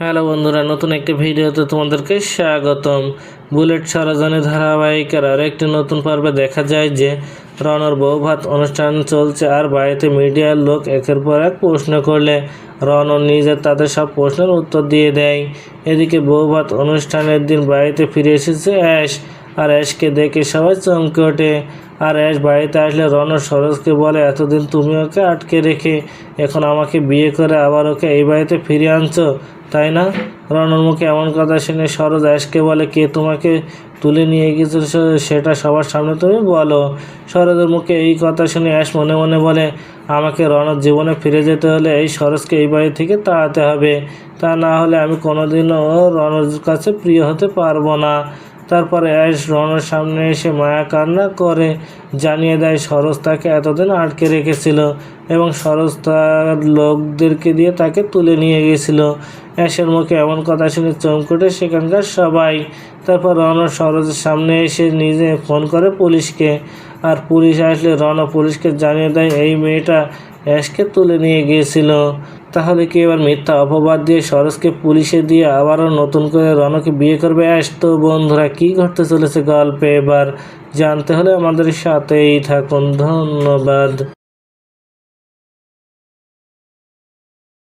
Hello বন্ধুরা, নতুন একটি ভিডিওতে তোমাদেরকে স্বাগতম। বুলেট সরজনী ধারাবাহিকের আর একটি নতুন পর্বে দেখা যায় যে রনর বৌভাত অনুষ্ঠান চলছে আর বাড়িতে মিডিয়ার লোক একের পর এক প্রশ্ন করলে রনর নিজে তাদের সব প্রশ্নের উত্তর দিয়ে দেয়। এদিকে বৌভাত অনুষ্ঠানের দিন বাড়িতে ফিরে এসেছে অ্যাশ। আর অ্যাশকে দেখে সবাই চমকে ওঠে। আর অ্যাশ বাড়িতে আসলে রনর সরোজকে বলে, এতদিন তুমি ওকে আটকে রেখে এখন আমাকে বিয়ে করে আবার ওকে এই বাড়িতে ফিরিয়ে আনছো, তাই না? রণর মুখে এমন কথা শুনে সরোজ অ্যাশকে বলে, কে তোমাকে তুলে নিয়ে গিয়েছিল সেটা সবার সামনে তুমি বলো। সরোজের মুখে এই কথা শুনে অ্যাশ মনে মনে বলে, আমাকে রণর জীবনে ফিরে যেতে হলে এই সরোজকে এই বাড়ি থেকে তাড়াতে হবে। তা না হলে আমি কোনোদিনও রনর কাছে প্রিয় হতে পারব না। তারপরে অ্যাশ রনের সামনে এসে মায়া কান্না করে জানিয়ে দেয়, সরোজ তাকে এতদিন আটকে রেখেছিল এবং সরোজ তার লোকদেরকে দিয়ে তাকে তুলে নিয়ে গিয়েছিল অ্যাশের মুখে এমন কথা শুনে চমকটে সেখানকার সবাই। তারপর রণ সরোজের সামনে এসে নিজে ফোন করে পুলিশকে। আর পুলিশ আসলে রণ পুলিশকে জানিয়ে দেয়, এই মেয়েটা অ্যাশকে তুলে নিয়ে গিয়েছিল তাহলে কি এবার মিথ্যা অপবাদ দিয়ে সরোজকে পুলিশে দিয়ে আবারও নতুন করে রণকে বিয়ে করবে? অ্যাশ তো বন্ধুরা, কী ঘটতে চলেছে গল্পে এবার? জানতে হলে আমাদের সাথেই থাকুন। ধন্যবাদ।